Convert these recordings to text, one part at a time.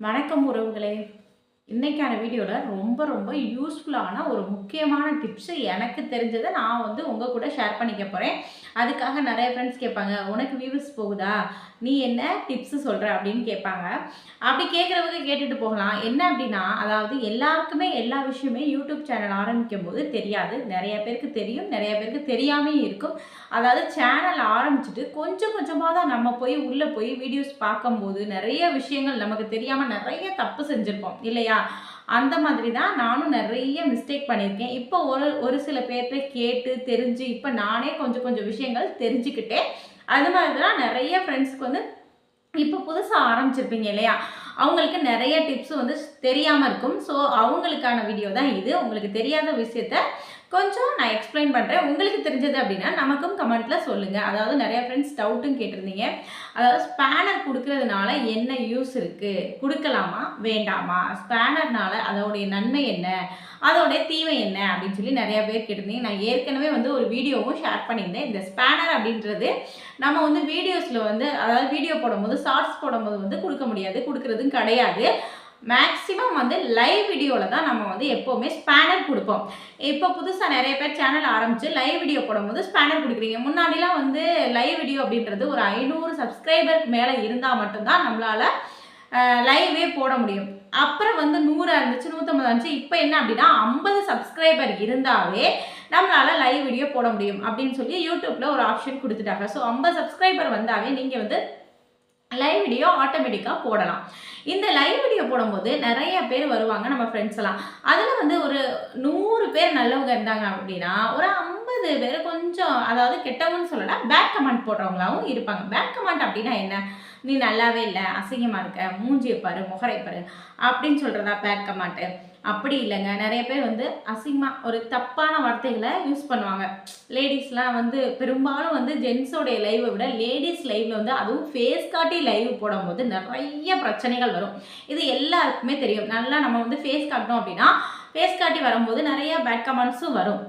வணக்கம் உறவுகளே. இன்றைக்கான வீடியோவில் ரொம்ப ரொம்ப யூஸ்ஃபுல்லான ஒரு முக்கியமான டிப்ஸு எனக்கு தெரிஞ்சதை நான் வந்து உங்கள் கூட ஷேர் பண்ணிக்க போகிறேன் அதுக்காக நிறைய ஃப்ரெண்ட்ஸ் கேட்பாங்க உனக்கு வியூஸ் போகுதா? நீ என்ன டிப்ஸு சொல்கிற அப்படின்னு கேட்பாங்க. அப்படி கேட்குறவங்க கேட்டுட்டு போகலாம். என்ன அப்படின்னா அதாவது எல்லாருக்குமே எல்லா விஷயமே யூடியூப் சேனல் ஆரம்பிக்கும் போது தெரியாது. நிறைய பேருக்கு தெரியும் நிறைய பேருக்கு தெரியாமையும் இருக்கும். அதாவது சேனல் ஆரம்பிச்சுட்டு கொஞ்சம் கொஞ்சமாக தான் நம்ம போய் உள்ளே போய் வீடியோஸ் பார்க்கும்போது நிறைய விஷயங்கள் நமக்கு தெரியாமல் நிறைய தப்பு செஞ்சுருப்போம் இல்லையா? அந்த மாதிரி தான் நானும் நிறைய மிஸ்டேக் பண்ணியிருக்கேன். இப்போ ஒரு ஒரு சில பேர்கிட்ட கேட்டு தெரிஞ்சு இப்போ நானே கொஞ்சம் கொஞ்சம் விஷயங்கள் தெரிஞ்சுக்கிட்டேன். அது மாதிரி தான் நிறைய ஃப்ரெண்ட்ஸ்க்கு வந்து இப்போ புதுசாக ஆரம்பிச்சிருப்பீங்க இல்லையா? அவங்களுக்கு நிறைய டிப்ஸ் வந்து தெரியாமல் இருக்கும். ஸோ அவங்களுக்கான வீடியோ தான் இது. உங்களுக்கு தெரியாத விஷயத்த கொஞ்சம் நான் எக்ஸ்பிளைன் பண்ணுறேன் உங்களுக்கு தெரிஞ்சது அப்படின்னா நமக்கும் கமெண்ட்டில் சொல்லுங்கள் அதாவது நிறையா ஃப்ரெண்ட்ஸ் டவுட்டும் கேட்டிருந்தீங்க. அதாவது ஸ்பேனர் கொடுக்கறதுனால என்ன யூஸ் இருக்குது கொடுக்கலாமா? வேண்டாமா? ஸ்பேனர்னால அதோடைய நன்மை என்ன? அதோடைய தீமை என்ன? அப்படின்னு சொல்லி நிறையா பேர் கேட்டிருந்தீங்க. நான் ஏற்கனவே வந்து ஒரு வீடியோவும் ஷேர் பண்ணியிருந்தேன். இந்த ஸ்பேனர் அப்படின்றது நம்ம வந்து வீடியோஸில் வந்து அதாவது வீடியோ போடும்போது ஷார்ட்ஸ் போடும்போது வந்து கொடுக்க முடியாது. கொடுக்கறதும் கிடையாது. மேக்ஸிமம் வந்து லைவ் வீடியோவில் தான் நம்ம வந்து எப்போவுமே ஸ்பேனர் கொடுப்போம். இப்போ புதுசாக நிறைய பேர் சேனல் ஆரம்பித்து லைவ் வீடியோ போடும்போது ஸ்பேனர் கொடுக்குறீங்க. முன்னாடிலாம் வந்து லைவ் வீடியோ அப்படின்றது ஒரு ஐநூறு சப்ஸ்கிரைபருக்கு மேலே இருந்தால் மட்டும்தான் நம்மளால் லைவே போட முடியும். அப்புறம் வந்து நூறு இருந்துச்சு நூற்றம்பது இருந்துச்சு. இப்போ என்ன அப்படின்னா ஐம்பது சப்ஸ்கிரைபர் இருந்தாவே நம்மளால் லைவ் வீடியோ போட முடியும் அப்படின்னு சொல்லி யூடியூப்பில் ஒரு ஆப்ஷன் கொடுத்துட்டாங்க. ஸோ ஐம்பது சப்ஸ்கிரைபர் வந்தாவே நீங்கள் வந்து லைவ் வீடியோ ஆட்டோமேட்டிக்காக போடலாம். இந்த லைவ் வீடியோ போடும்போது நிறைய பேர் வருவாங்க நம்ம ஃப்ரெண்ட்ஸ் எல்லாம். அதில் வந்து ஒரு நூறு பேர் நல்லவங்க இருந்தாங்க அப்படின்னா ஒரு ஐம்பது பேர் கொஞ்சம் அதாவது கெட்டவங்கன்னு சொல்லலாம் பேக் கமெண்ட் போடுறவங்களாவும் இருப்பாங்க. பேக் கமெண்ட் அப்படின்னா என்ன? நீ நல்லாவே இல்லை அசிங்கமாக இருக்க மூஞ்சியை பாரு முகரை பாரு அப்படின்னு சொல்கிறதா பேக் கமெண்ட்டு அப்படி இல்லைங்க. நிறைய பேர் வந்து அசிங்கமாக ஒரு தப்பான வார்த்தைகளை யூஸ் பண்ணுவாங்க. லேடிஸ்லாம் வந்து பெரும்பாலும் வந்து ஜென்ஸோடைய லைவை விட லேடிஸ் லைவில் வந்து அதுவும் ஃபேஸ் காட்டி லைவ் போடும்போது நிறைய பிரச்சனைகள் வரும். இது எல்லாருக்குமே தெரியும். நல்லா நம்ம வந்து ஃபேஸ் காட்டணும் அப்படின்னா ஃபேஸ் காட்டி வரும்போது நிறைய பேட் கமெண்ட்ஸும் வரும்.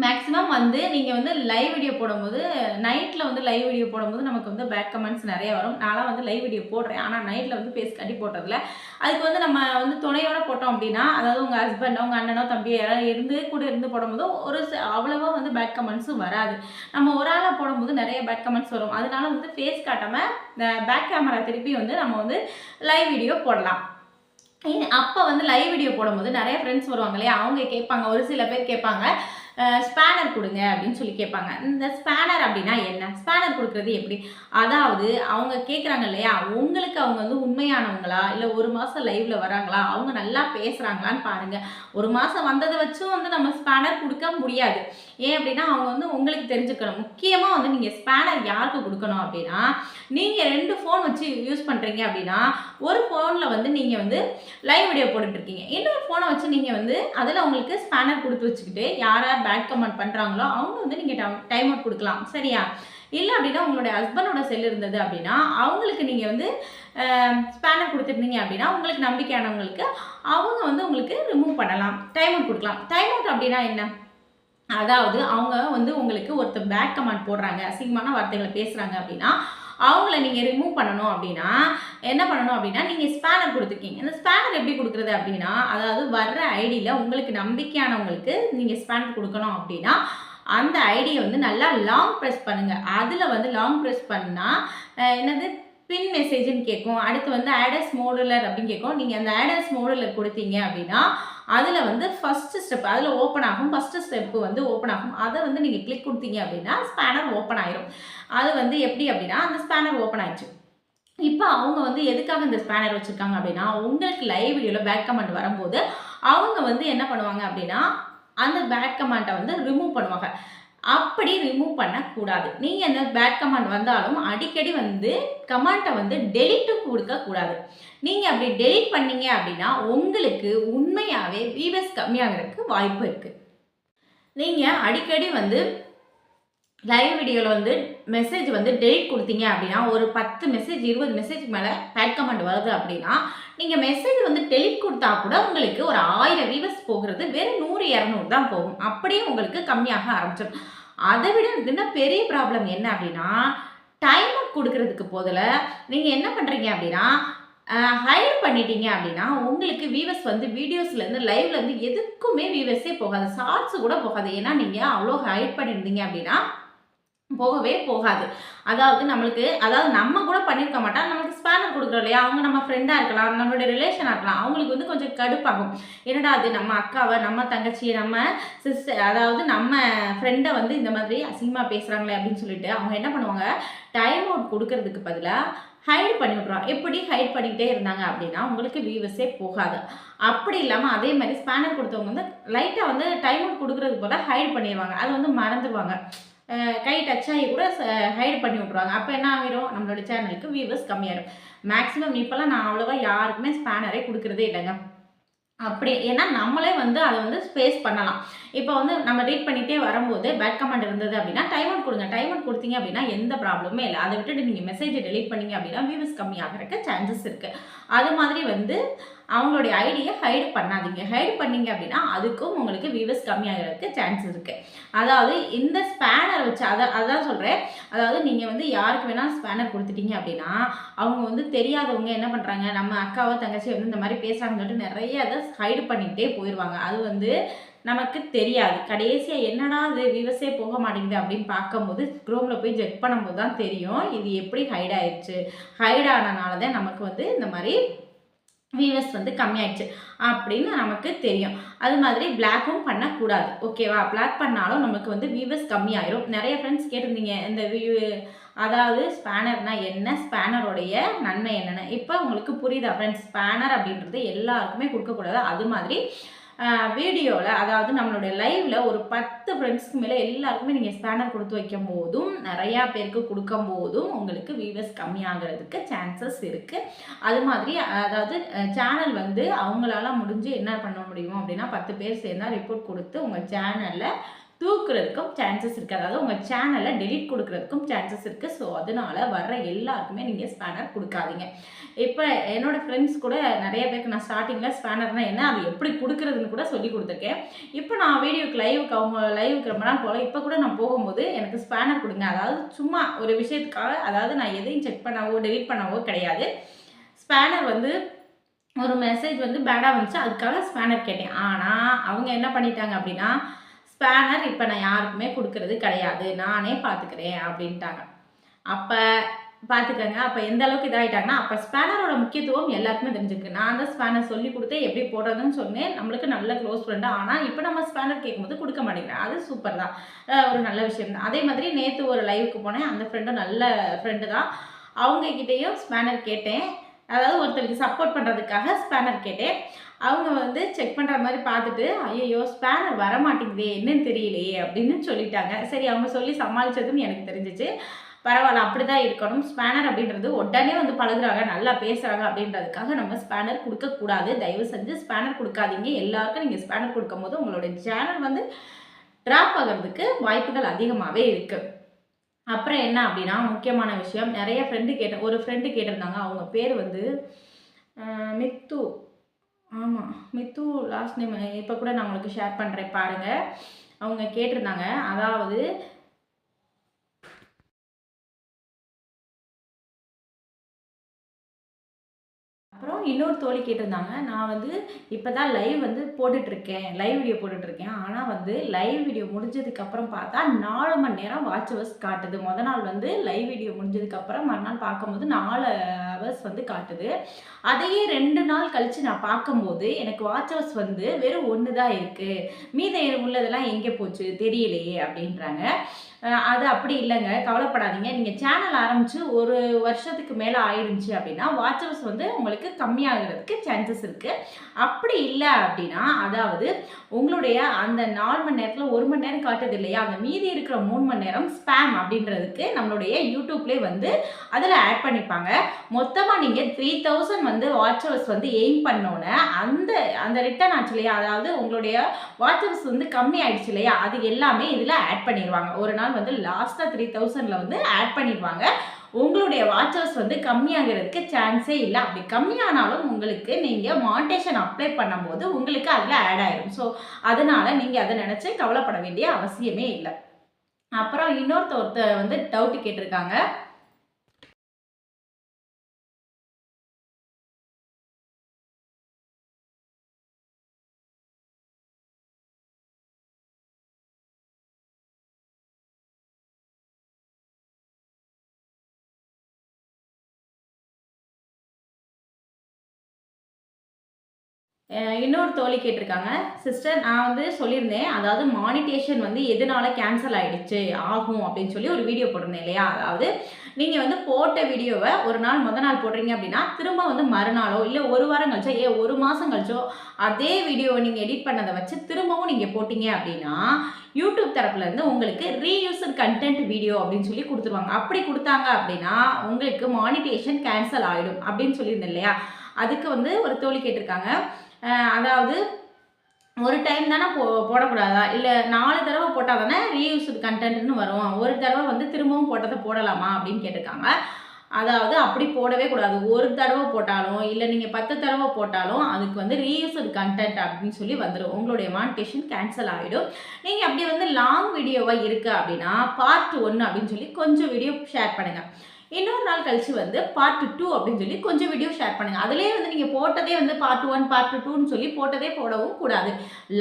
மேக்ஸிமம் வந்து நீங்கள் வந்து லைவ் வீடியோ போடும்போது நைட்டில் வந்து லைவ் வீடியோ போடும்போது நமக்கு வந்து பேக் கமெண்ட்ஸ் நிறைய வரும். நான்லாம் வந்து லைவ் வீடியோ போடுறேன். ஆனால் நைட்டில் வந்து ஃபேஸ் கட்டி போடுறதில்ல அதுக்கு வந்து நம்ம வந்து துணையோட போட்டோம் அப்படின்னா அதாவது உங்கள் ஹஸ்பண்டோ உங்கள் அண்ணனோ தம்பியோ யாராவது இருந்து கூட இருந்து போடும்போது ஒரு ச- வந்து பேட் கமெண்ட்ஸும் வராது. நம்ம ஒரு ஆளாக போடும்போது நிறைய பேட் கமெண்ட்ஸ் வரும். அதனால வந்து ஃபேஸ் காட்டாமல் பேக் கேமரா திருப்பி வந்து நம்ம வந்து லைவ் வீடியோ போடலாம். அப்போ வந்து லைவ் வீடியோ போடும்போது நிறைய ஃப்ரெண்ட்ஸ் வருவாங்க இல்லையா? அவங்க கேட்பாங்க. ஒரு சில பேர் கேட்பாங்க ஸ்பேனர் கொடுங்க அப்படின்னு சொல்லி கேட்பாங்க. இந்த ஸ்பேனர் அப்படின்னா என்ன? ஸ்பேனர் கொடுக்குறது எப்படி? அதாவது அவங்க கேட்குறாங்க இல்லையா? உங்களுக்கு அவங்க வந்து உண்மையானவங்களா? இல்லை ஒரு மாதம் லைவ்ல வராங்களா அவங்க நல்லா பேசுகிறாங்களான்னு பாருங்க. ஒரு மாதம் வந்ததை வச்சும் வந்து நம்ம ஸ்பேனர் கொடுக்க முடியாது. ஏன் அப்படின்னா அவங்க வந்து உங்களுக்கு தெரிஞ்சுக்கணும். முக்கியமாக வந்து நீங்கள் ஸ்பேனர் யாருக்கு கொடுக்கணும் அப்படின்னா நீங்கள் ரெண்டு ஃபோன் வச்சு யூஸ் பண்ணுறீங்க அப்படின்னா ஒரு ஃபோனில் வந்து நீங்கள் வந்து லைவ் வீடியோ போட்டுட்ருக்கீங்க இன்னொரு ஃபோனை வச்சு நீங்கள் வந்து அதில் உங்களுக்கு ஸ்பேனர் கொடுத்து வச்சுக்கிட்டு யார் யார் பேட் கமெண்ட் பண்ணுறாங்களோ அவங்க வந்து நீங்கள் டைம் அவுட் கொடுக்கலாம். சரியா? இல்லை அப்படின்னா உங்களுடைய ஹஸ்பண்டோட செல் இருந்தது அப்படின்னா அவங்களுக்கு நீங்கள் வந்து ஸ்பேனர் கொடுத்துருந்தீங்க அப்படின்னா உங்களுக்கு நம்பிக்கையானவங்களுக்கு அவங்க வந்து உங்களுக்கு ரிமூவ் பண்ணலாம். டைம் அவுட் கொடுக்கலாம். டைம் அவுட் அப்படின்னா என்ன? அதாவது அவங்க வந்து உங்களுக்கு ஒருத்தர் பேட் கமெண்ட் போடுறாங்க அசிங்கமான வார்த்தைகளை பேசுகிறாங்க அப்படின்னா அவங்கள நீங்கள் ரிமூவ் பண்ணணும் அப்படின்னா என்ன பண்ணணும் அப்படின்னா நீங்கள் ஸ்பேனர் கொடுத்துருக்கீங்க. இந்த ஸ்பேனர் எப்படி கொடுக்குறது அப்படின்னா அதாவது வர்ற ஐடியில் உங்களுக்கு நம்பிக்கையானவங்களுக்கு நீங்கள் ஸ்பேனர் கொடுக்கணும் அப்படின்னா அந்த ஐடியை வந்து நல்லா லாங் ப்ரெஸ் பண்ணுங்கள் அதில் வந்து லாங் ப்ரெஸ் பண்ணால் என்னது? பின் மெசேஜ்னு கேட்கும். அடுத்து வந்து ஆடஸ் மோடுலர் அப்படின்னு கேட்கும். நீங்கள் அந்த ஆடஸ் மோடுலர் கொடுத்தீங்க அப்படின்னா அதில் வந்து ஃபஸ்ட்டு ஸ்டெப் அதில் ஓப்பன் ஆகும். ஃபஸ்ட்டு ஸ்டெப்பு வந்து ஓப்பன் ஆகும். அதை வந்து நீங்கள் கிளிக் கொடுத்தீங்க அப்படின்னா ஸ்பேனர் ஓப்பன் ஆயிரும். அது வந்து எப்படி அப்படின்னா அந்த ஸ்பேனர் ஓப்பன் ஆயிடுச்சு. இப்போ அவங்க வந்து எதுக்காக இந்த ஸ்பேனர் வச்சுருக்காங்க அப்படின்னா உங்களுக்கு லைவ் வீடியோவில் பேக் கமெண்ட் வரும்போது அவங்க வந்து என்ன பண்ணுவாங்க அப்படின்னா அந்த பேட் கமெண்ட்டை வந்து ரிமூவ் பண்ணுவாங்க. அப்படி ரிமூவ் பண்ணக்கூடாது. நீங்கள் அந்த பேட் கமெண்ட் வந்தாலும் அடிக்கடி வந்து கமெண்ட்டை வந்து டெலிட்டு கொடுக்கக்கூடாது. நீங்கள் அப்படி டெலிட் பண்ணீங்க அப்படின்னா உங்களுக்கு உண்மையாகவே வியூவர்ஸ் கம்மியாகிறதுக்கு வாய்ப்பு இருக்குது நீங்கள் அடிக்கடி வந்து லைவ் வீடியோவில் வந்து மெசேஜ் வந்து டெலிட் கொடுத்தீங்க அப்படின்னா ஒரு பத்து மெசேஜ் இருபது மெசேஜ் மேலே பேட் கமெண்ட் வருது அப்படின்னா நீங்கள் மெசேஜ் வந்து டெலிட் கொடுத்தா கூட உங்களுக்கு ஒரு ஆயிரம் வியூவர்ஸ் போகிறது வெறும் நூறு இரநூறு தான் போகும். அப்படியே உங்களுக்கு கம்மியாக ஆரம்பிச்சிடும். அதை விட இன்னும் பெரிய ப்ராப்ளம் என்ன அப்படின்னா டைம் கொடுக்கறதுக்கு போதில் நீங்கள் என்ன பண்ணுறீங்க அப்படின்னா ஹைட் பண்ணிட்டீங்க அப்படின்னா உங்களுக்கு வீவர்ஸ் வந்து வீடியோஸ்லேருந்து லைவ்லேருந்து எதுக்குமே வீவர்ஸே போகாது. ஷார்ட்ஸ் கூட போகாது. ஏன்னா நீங்கள் அவ்வளோ ஹைட் பண்ணியிருந்தீங்க அப்படின்னா போகவே போகாது. அதாவது நம்மளுக்கு அதாவது நம்ம கூட பண்ணியிருக்க மாட்டோம் நம்மளுக்கு ஸ்பேனர் கொடுக்குறோம் இல்லையா? அவங்க நம்ம ஃப்ரெண்டாக இருக்கலாம் நம்மளுடைய ரிலேஷனாக இருக்கலாம். அவங்களுக்கு வந்து கொஞ்சம் கடுப்பாகும். என்னடா அது நம்ம அக்காவை நம்ம தங்கச்சி நம்ம சிஸ்டர் அதாவது நம்ம ஃப்ரெண்டை வந்து இந்த மாதிரி அசிங்கமாக பேசுகிறாங்களே அப்படின்னு சொல்லிட்டு அவங்க என்ன பண்ணுவாங்க? டைம் அவுட் கொடுக்கறதுக்கு பதிலாக ஹைட் பண்ணி விட்றோம் எப்படி ஹைட் பண்ணிக்கிட்டே இருந்தாங்க அப்படின்னா உங்களுக்கு வியூவர்ஸே போகாது. அப்படி இல்லாமல் அதே மாதிரி ஸ்பேனர் கொடுத்தவங்க வந்து லைட்டாக வந்து டைம் அவுட் கொடுக்குறதுக்கு போல ஹைட் பண்ணிடுவாங்க அதை வந்து மறந்துடுவாங்க கை டச் ஆகி கூட ஹைட் பண்ணி விட்ருவாங்க அப்போ என்ன ஆகிரும் நம்மளோட சேனலுக்கு வியூவர்ஸ் கம்மியாகிடும் மேக்ஸிமம் இப்போல்லாம் நான் அவ்வளோவா யாருக்குமே ஸ்பேனரே கொடுக்குறதே இல்லைங்க. அப்படி ஏன்னா நம்மளே வந்து அதை வந்து ஸ்பேஸ் பண்ணலாம். இப்போ வந்து நம்ம ரீட் பண்ணிகிட்டே வரும்போது பேட் கமெண்ட் இருந்தது அப்படின்னா டைம் அவுட் கொடுங்க. டைம் அவுட் கொடுத்தீங்க அப்படின்னா எந்த ப்ராப்ளமே இல்லை. அதை விட்டுட்டு நீங்கள் மெசேஜை டெலீட் பண்ணீங்க அப்படின்னா வியூஸ் கம்மியாகிறதுக்கு சான்சஸ் இருக்குது அது மாதிரி வந்து அவங்களுடைய ஐடியை ஹைட் பண்ணாதீங்க. ஹைட் பண்ணீங்க அப்படின்னா அதுக்கும் உங்களுக்கு வியூவர்ஸ் கம்மியாகிறதுக்கு சான்ஸ் இருக்குது அதாவது இந்த ஸ்பேனர் வச்சு அதை அதான் சொல்கிறேன் அதாவது நீங்கள் வந்து யாருக்கு வேணால் ஸ்பேனர் கொடுத்துட்டீங்க அப்படின்னா அவங்க வந்து தெரியாதவங்க என்ன பண்ணுறாங்க நம்ம அக்காவோ தங்கச்சி வந்து இந்த மாதிரி பேசுகிறாங்கன்னு சொல்லிட்டு நிறைய அதை ஹைடு பண்ணிக்கிட்டே போயிடுவாங்க அது வந்து நமக்கு தெரியாது. கடைசியாக என்னடா அது விவசே போக மாட்டேங்குது அப்படின்னு பார்க்கும்போது குரோமில் போய் செக் பண்ணும்போது தான் தெரியும். இது எப்படி ஹைட் ஆயிடுச்சு ஹைட் ஆனனால தான் நமக்கு வந்து இந்த மாதிரி வியூவர்ஸ் வந்து கம்மியாயிடுச்சு அப்படின்னு நமக்கு தெரியும். அது மாதிரி பிளாக்கும் பண்ணக்கூடாது. ஓகேவா பிளாக் பண்ணாலும் நமக்கு வந்து வியூவர்ஸ் கம்மியாயிரும். நிறைய ஃப்ரெண்ட்ஸ் கேட்டிருந்தீங்க இந்த வியூ அதாவது ஸ்பேனர்னா என்ன? ஸ்பேனரோடைய நன்மை என்னென்ன. இப்போ உங்களுக்கு புரியுதா ஃப்ரெண்ட்ஸ் ஸ்பேனர் அப்படின்றது எல்லாருக்குமே கொடுக்கக்கூடாது. அது மாதிரி வீடியோவில் அதாவது நம்மளுடைய லைவில் ஒரு பத்து ஃப்ரெண்ட்ஸ்க்கு மேலே எல்லாருக்குமே நீங்கள் ஸ்பேனர் கொடுத்து வைக்கும் போதும் நிறையா பேருக்கு கொடுக்கும் போதும் உங்களுக்கு வியூவர்ஸ் கம்மியாகிறதுக்கு சான்சஸ் இருக்குது அது மாதிரி அதாவது சேனல் வந்து அவங்களால முடிஞ்சு என்ன பண்ண முடியும் அப்படின்னா பத்து பேர் சேர்ந்தா ரிப்போர்ட் கொடுத்து உங்கள் சேனலில் தூக்குறதுக்கும் சான்சஸ் இருக்குது அதாவது உங்கள் சேனலை டெலிட் கொடுக்கறதுக்கும் சான்சஸ் இருக்குது ஸோ அதனால வர்ற எல்லாருக்குமே நீங்கள் ஸ்பேனர் கொடுக்காதீங்க. இப்போ என்னோடய ஃப்ரெண்ட்ஸ் கூட நிறைய பேருக்கு நான் ஸ்டார்டிங்கில் ஸ்பேனர்னால் என்ன அது எப்படி கொடுக்குறதுன்னு கூட சொல்லி கொடுத்துருக்கேன். இப்போ நான் வீடியோக்கு லைவுக்கு அவங்க லைவுக்கு ரொம்ப நாள் போகல இப்போ கூட நான் போகும்போது எனக்கு ஸ்பேனர் கொடுங்க. அதாவது சும்மா ஒரு விஷயத்துக்காக அதாவது நான் எதையும் செக் பண்ணவோ டெலிட் பண்ணவோ கிடையாது. ஸ்பேனர் வந்து ஒரு மெசேஜ் வந்து பேடாக வந்துச்சு. அதுக்காக ஸ்பேனர் கேட்டேன். ஆனால் அவங்க என்ன பண்ணிட்டாங்க அப்படின்னா ஸ்பேனர் இப்போ நான் யாருக்குமே கொடுக்கறது கிடையாது. நானே பார்த்துக்கிறேன் அப்படின்ட்டாங்க. அப்போ பார்த்துக்கங்க அப்போ எந்த அளவுக்கு இதாகிட்டாங்கன்னா அப்போ ஸ்பேனரோட முக்கியத்துவம் எல்லாருக்குமே தெரிஞ்சிருக்கு. நான் தான் ஸ்பேனர் சொல்லி கொடுத்து எப்படி போடுறதுன்னு சொன்னேன். நம்மளுக்கு நல்ல க்ளோஸ் ஃப்ரெண்டு ஆனால் இப்போ நம்ம ஸ்பேனர் கேட்கும்போது கொடுக்க மாட்டேங்கிறேன். அது சூப்பர் தான். ஒரு நல்ல விஷயம் தான். அதே மாதிரி நேற்று ஒரு லைவுக்கு போனேன். அந்த ஃப்ரெண்டும் நல்ல ஃப்ரெண்டு தான். அவங்கக்கிட்டேயும் ஸ்பேனர் கேட்டேன். அதாவது ஒருத்தருக்கு சப்போர்ட் பண்ணுறதுக்காக ஸ்பேனர் கேட்டேன். அவங்க வந்து செக் பண்ணுற மாதிரி பார்த்துட்டு ஐயோ ஸ்பேனர் வர மாட்டேங்குதே என்னன்னு தெரியலையே அப்படின்னு சொல்லிட்டாங்க. சரி அவங்க சொல்லி சமாளித்ததும் எனக்கு தெரிஞ்சிச்சு. பரவாயில்ல அப்படி தான் இருக்கணும். ஸ்பேனர் அப்படின்றது உடனே வந்து பழகுறாங்க நல்லா பேசுகிறாங்க அப்படின்றதுக்காக நம்ம ஸ்பேனர் கொடுக்கக்கூடாது தயவு செஞ்சு ஸ்பேனர் கொடுக்காதீங்க. எல்லாருக்கும் நீங்கள் ஸ்பேனர் கொடுக்கும்போது உங்களோட சேனல் வந்து ட்ராப் ஆகிறதுக்கு வாய்ப்புகள் அதிகமாகவே இருக்குது அப்புறம் என்ன அப்படின்னா முக்கியமான விஷயம் நிறைய ஃப்ரெண்டு கேட்ட ஒரு ஃப்ரெண்டு கேட்டிருந்தாங்க. அவங்க பேர் வந்து மித்து. ஆமாம் மித்து லாஸ்ட் நேம் இப்போ கூட நான் உங்களுக்கு ஷேர் பண்ணுறேன் பாருங்கள் அவங்க கேட்டிருந்தாங்க. அதாவது அப்புறம் இன்னொரு தோழி கேட்டிருந்தாங்க நான் வந்து இப்போ தான் லைவ் வந்து போட்டுட்ருக்கேன் லைவ் வீடியோ போட்டுட்ருக்கேன் ஆனால் வந்து லைவ் வீடியோ முடிஞ்சதுக்கப்புறம் பார்த்தா நாலு மணி நேரம் வாட்ச் ஹவர்ஸ் காட்டுது. முத நாள் வந்து லைவ் வீடியோ முடிஞ்சதுக்கப்புறம் மறுநாள் பார்க்கும்போது நாலு ஹவர்ஸ் வந்து காட்டுது. அதையே ரெண்டு நாள் கழித்து நான் பார்க்கும்போது எனக்கு வாட்ச் ஹவர்ஸ் வந்து வெறும் ஒன்று தான் இருக்குது மீத உள்ளதெல்லாம் எங்கே போச்சு? தெரியலையே அப்படின்றாங்க. அது அப்படி இல்லைங்க. கவலைப்படாதீங்க. நீங்கள் சேனல் ஆரம்பித்து ஒரு வருஷத்துக்கு மேலே ஆயிடுச்சு அப்படின்னா வாட்சர்ஸ் வந்து உங்களுக்கு கம்மியாகிறதுக்கு சான்சஸ் இருக்குது அப்படி இல்லை அப்படின்னா அதாவது உங்களுடைய அந்த நாலு மணி நேரத்தில் ஒரு மணி நேரம் காட்டுது இல்லையா? அந்த மீதி இருக்கிற மூணு மணி நேரம் ஸ்பேம் அப்படின்றதுக்கு நம்மளுடைய யூடியூப்லேயே வந்து அதில் ஆட் பண்ணிப்பாங்க. மொத்தமாக நீங்கள் த்ரீ தௌசண்ட் வந்து வாட்சர்ஸ் வந்து எய்ம் பண்ணோன்னே அந்த அந்த ரிட்டர்ன் ஆச்சு இல்லையா? அதாவது உங்களுடைய வாட்சர்ஸ் வந்து கம்மி ஆயிடுச்சு இல்லையா? அது எல்லாமே இதில் ஆட் பண்ணிடுவாங்க ஒரு நாள் வந்து லாஸ்ட்டாக த்ரீ தௌசண்டில் வந்து ஆட் பண்ணிடுவாங்க உங்களுடைய வாட்சர்ஸ் வந்து கம்மியாகிறதுக்கு சான்ஸே இல்லை. அப்படி கம்மியானாலும் உங்களுக்கு நீங்கள் மாண்டேஷன் அப்ளை பண்ணும்போது உங்களுக்கு அதில் ஆட் ஆயிடும் ஸோ அதனால் நீங்கள் அதை நினச்சி கவலைப்பட வேண்டிய அவசியமே இல்லை. அப்புறம் இன்னொருத்த ஒருத்தர் வந்து டவுட் கேட்டிருக்காங்க. இன்னொரு தோழி கேட்டிருக்காங்க. சிஸ்டர் நான் வந்து சொல்லியிருந்தேன். அதாவது மானிட்டேஷன் வந்து எதனால கேன்சல் ஆகிடுச்சு ஆகும் அப்படின்னு சொல்லி ஒரு வீடியோ போட்டிருந்தேன் இல்லையா? அதாவது நீங்கள் வந்து போட்ட வீடியோவை ஒரு நாள் முத நாள் போடுறீங்க அப்படின்னா திரும்ப வந்து மறுநாளோ இல்லை ஒரு வாரம் கழிச்சோ ஏ ஒரு மாதம் கழிச்சோ அதே வீடியோவை நீங்கள் எடிட் பண்ணதை வச்சு திரும்பவும் நீங்கள் போட்டிங்க அப்படின்னா யூடியூப் தரப்புலேருந்து உங்களுக்கு ரீயூசர் கண்டென்ட் வீடியோ அப்படின்னு சொல்லி கொடுத்துருவாங்க. அப்படி கொடுத்தாங்க அப்படின்னா உங்களுக்கு மானிட்டேஷன் கேன்சல் ஆகிடும் அப்படின்னு சொல்லியிருந்தேன் இல்லையா? அதுக்கு வந்து ஒரு தோழி கேட்டிருக்காங்க. அதாவது ஒரு டைம் தானே போ போடக்கூடாதா? இல்லை நாலு தடவை போட்டால் தானே ரீயூஸ்டு கண்டென்ட்னு வரும். ஒரு தடவை வந்து திரும்பவும் போட்டதை போடலாமா அப்படின்னு கேட்டிருக்காங்க. அதாவது அப்படி போடவே கூடாது. ஒரு தடவை போட்டாலும் இல்லை நீங்கள் பத்து தடவை போட்டாலும் அதுக்கு வந்து ரீயூஸ்டு கண்டென்ட் அப்படின்னு சொல்லி வந்துடும் உங்களுடைய மானிட்டேஷன் கேன்சல் ஆகிடும் நீங்கள் அப்படி வந்து லாங் வீடியோவாக இருக்குது அப்படின்னா பார்ட் ஒன்று அப்படின்னு சொல்லி கொஞ்சம் வீடியோ ஷேர் பண்ணுங்கள் இன்னொரு நாள் கழிச்சு வந்து பார்ட் டூ அப்படின்னு சொல்லி கொஞ்சம் வீடியோ ஷேர் பண்ணுங்க. அதுலேயே வந்து நீங்கள் போட்டதே வந்து பார்ட் ஒன் பார்ட் டூன்னு சொல்லி போட்டதே போடவும் கூடாது.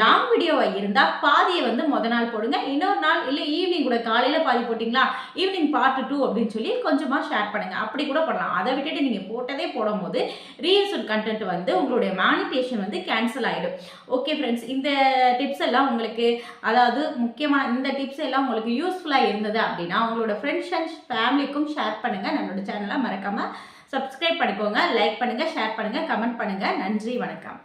லாங் வீடியோவாக இருந்தால் பாதியை வந்து முத நாள் போடுங்க. இன்னொரு நாள் இல்லை ஈவினிங் கூட காலையில் பாதி போட்டிங்களா? ஈவினிங் பார்ட் டூ அப்படின்னு சொல்லி கொஞ்சமாக ஷேர் பண்ணுங்க. அப்படி கூட பண்ணலாம். அதை விட்டுட்டு நீங்கள் போட்டதே போடும்போது ரீயூஸ்ட் கண்டென்ட் வந்து உங்களுடைய மானிட்டேஷன் வந்து கேன்சல் ஆகிடும் ஓகே ஃப்ரெண்ட்ஸ் இந்த டிப்ஸ் எல்லாம் உங்களுக்கு அதாவது முக்கியமான இந்த டிப்ஸ் எல்லாம் உங்களுக்கு யூஸ்ஃபுல்லாக இருந்தது அப்படின்னா உங்களோட ஃப்ரெண்ட்ஸ் அண்ட் ஃபேமிலிக்கும் ஷேர் பண்ணுங்கள் நம்மளோட சேனலை மறக்காமல் சப்ஸ்கிரைப் பண்ணிக்கோங்க. லைக் பண்ணுங்கள் ஷேர் பண்ணுங்கள் கமெண்ட் பண்ணுங்கள் நன்றி வணக்கம்.